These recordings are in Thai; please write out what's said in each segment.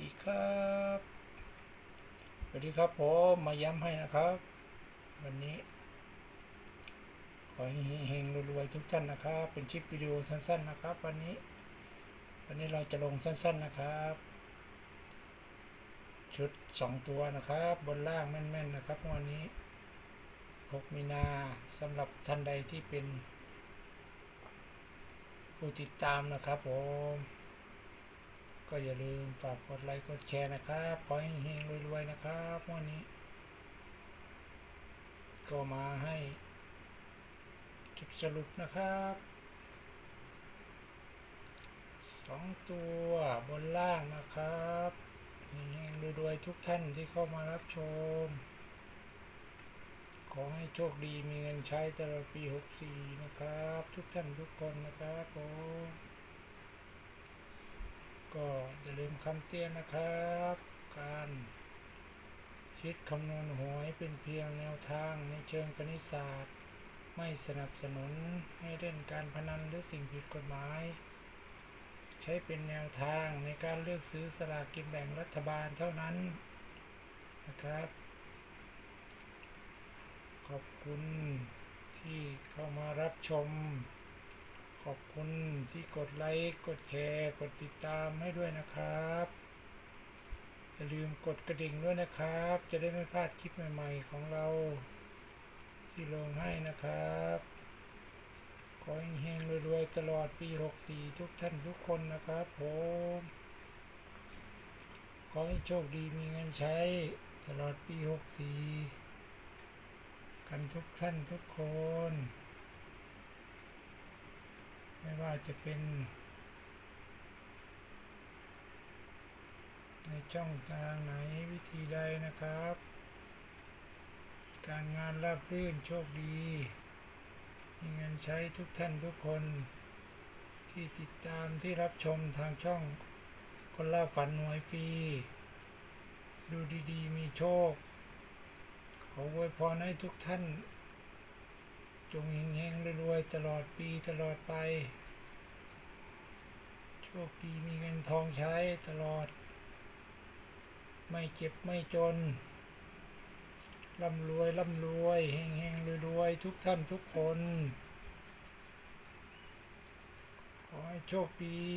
ดีครับ สวัสดีครับผมมาย้ำให้นะครับ วันนี้ ขอให้เฮงรวยๆทุกท่านนะครับ เป็นคลิปวิดีโอสั้นๆนะครับ วันนี้ วันนี้เราจะลงสั้นๆนะครับ ชุดสองตัวนะครับ บนล่างแม่นๆนะครับวันนี้ 6 มีนาสำหรับท่านใดที่เป็นผู้ติดตามนะครับผม ก็อย่าลืมฝากกดไลค์กดแชร์นะครับขอให้เฮงรวยๆนะครับวันนี้ ก็มาให้จุดสรุปนะครับสองตัวบนล่างนะครับเฮงรวยๆทุกท่านที่เข้ามารับชม ขอให้โชคดีมีเงินใช้ตลอดปี 64 นะครับ ทุกท่านทุกคนนะครับผม ก็อย่าลืมคำเตือนนะครับ การคิดคำนวณหวยเป็นเพียงแนวทางในเชิงคณิตศาสตร์ ไม่สนับสนุนให้เล่นการพนันหรือสิ่งผิดกฎหมาย ใช้เป็นแนวทางในการเลือกซื้อสลากกินแบ่งรัฐบาลเท่านั้นนะครับ ขอบคุณที่เข้ามารับชม ขอบคุณที่กดไลค์กดแชร์กดติดตามให้ด้วยนะครับอย่าลืมกดกระดิ่งด้วยนะครับ จะได้ไม่พลาดคลิปใหม่ๆของเรา ที่ลงให้นะครับ ขอให้เฮงรวยๆตลอดปี 64 ทุกท่านทุกคนนะครับผมขอให้โชคดีมีเงินใช้ตลอดปี 64 กันทุกท่านทุกคน จะเป็น ในช่องทางไหนวิธีใดนะครับ การงานราบรื่นโชคดีมีเงินใช้ทุกท่านทุกคน ที่ติดตามที่รับชมทางช่องคนล่าฝันหน่วยฟรีดูดีๆ มีโชค ขออวยพรให้ทุกท่าน จงเฮงๆรวยๆตลอดปีตลอดไป โชคดีมีเงินทองใช้ตลอด ไม่เจ็บไม่จนร่ำรวยร่ำรวยเฮงเฮงรวยรวยทุกท่านทุกคน ขอให้โชคดี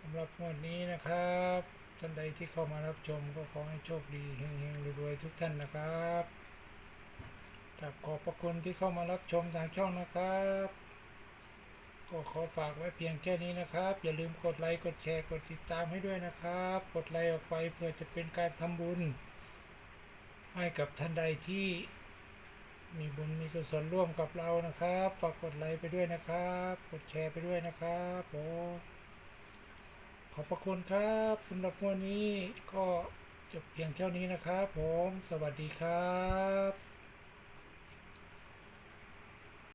สำหรับงวดนี้นะครับท่านใดที่เข้ามารับชมก็ขอให้โชคดีเฮงเฮงรวยรวยทุกท่านนะครับครับขอบพระคุณที่เข้ามารับชมทางช่องนะครับ ก็ขอฝากไว้เพียงแค่นี้นะครับ อย่าลืมกดไลค์ กดแชร์ กดติดตามให้ด้วยนะครับ กดไลค์ออกไปเพื่อจะเป็นการทำบุญ ให้กับท่านใดที่มีบุญมีกุศลร่วมกับเรานะครับ ฝากกดไลค์ไปด้วยนะครับ กดแชร์ไปด้วยนะครับผมขอบพระคุณครับสำหรับวันนี้ก็จบเพียงเท่านี้นะครับผม สวัสดีครับ